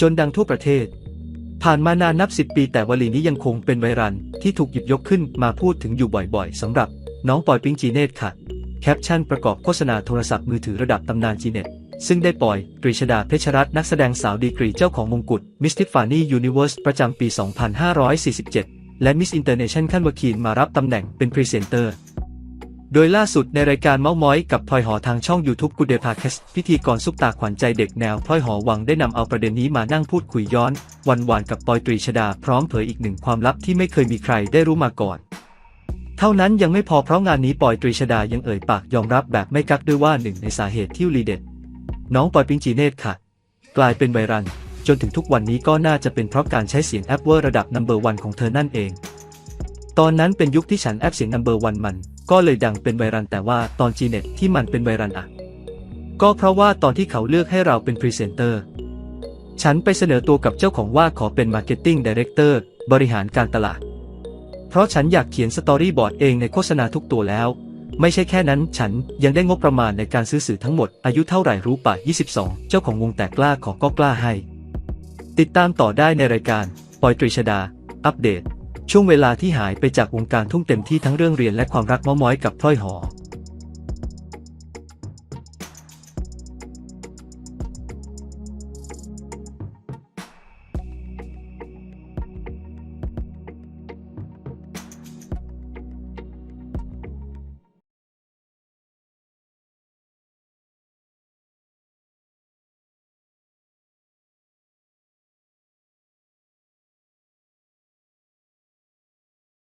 จนดังทั่วประเทศ ผ่านมานานนับสิบปีแต่วลีนี้ยังคงเป็นไวรัลที่ถูกหยิบยกขึ้นมาพูดถึงอยู่บ่อยๆสำหรับน้องปอยปิงจีเนตค่ะ แคปชั่นประกอบโฆษณาโทรศัพท์มือถือระดับตำนานจีเน็ตซึ่งได้ปล่อยตรีชดาเพชรรัตน์นักแสดงสาวดีกรีเจ้าของมงกุฎมิสทิฟานี่ยูนิเวอร์สประจำปี 2547 และมิสอินเตอร์เนชั่นขั้นวคีนมารับตำแหน่งเป็นพรีเซนเตอร์ โดยล่าสุดในรายการเมาส์มอยกับพลอยหอทางช่อง YouTube Good Day Podcast พิธีกรซุปตาขวัญใจเด็กแนวพลอยหอวังได้นำเอาประเด็นนี้มานั่งพูดคุยย้อน วันวานกับปอยตรีชดาพร้อมเผยอีกหนึ่งความลับที่ไม่เคยมีใครได้รู้มาก่อน เท่านั้นยังไม่พอเพราะงานนี้ปอยตรีชดายังเอ่ยปากยอมรับแบบไม่กักด้วยว่าหนึ่งในสาเหตุที่ลีเด็ด น้องปอยปิงจีเนตค่ะ กลายเป็นไวรัลจนถึงทุกวันนี้ก็น่าจะเป็นเพราะการใช้เสียงแอปเวอร์ระดับนัมเบอร์วันของเธอนั่นเอง ตอนนั้นเป็นยุคที่ฉันแอปเสียงนัมเบอร์วันมัน ก็เลยดังเป็นไวรัลแต่ว่าตอน Gnet ที่มันเป็นไวรัลอะก็เพราะว่าตอนที่เขาเลือกให้เราเป็นพรีเซนเตอร์ ฉันไปเสนอตัวกับเจ้าของว่าขอเป็นมาร์เก็ตติ้งดีเรคเตอร์บริหารการตลาด เพราะฉันอยากเขียนสตอรี่บอร์ดเองในโฆษณาทุกตัวแล้ว ไม่ใช่แค่นั้นฉันยังได้งบประมาณในการซื้อสื่อทั้งหมดอายุเท่าไหร่รู้ป่ะ 22 เจ้าของวงแตกกล้าขอก็กล้าให้ ติดตามต่อได้ในรายการปอยตรีชดา อัปเดต ช่วงเวลาที่หายไปจากวงการทุ่งเต็มที่ทั้งเรื่องเรียนและความรักม้อมอยกับพลอยหอ